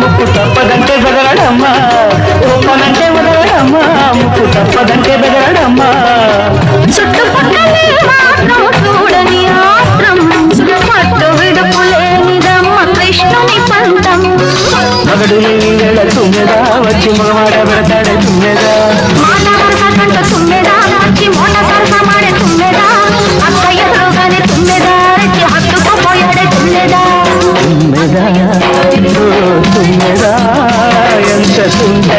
ముక్కు తప్పదంటే బెదరడమ్మా. ఒప్పనంటే వదలడమ్మా ముక్కు తప్పదంటే బెదరడమ్మా. చుట్టుపక్కలే మాత్రం తుమ్మెదా. చేస్తుంటే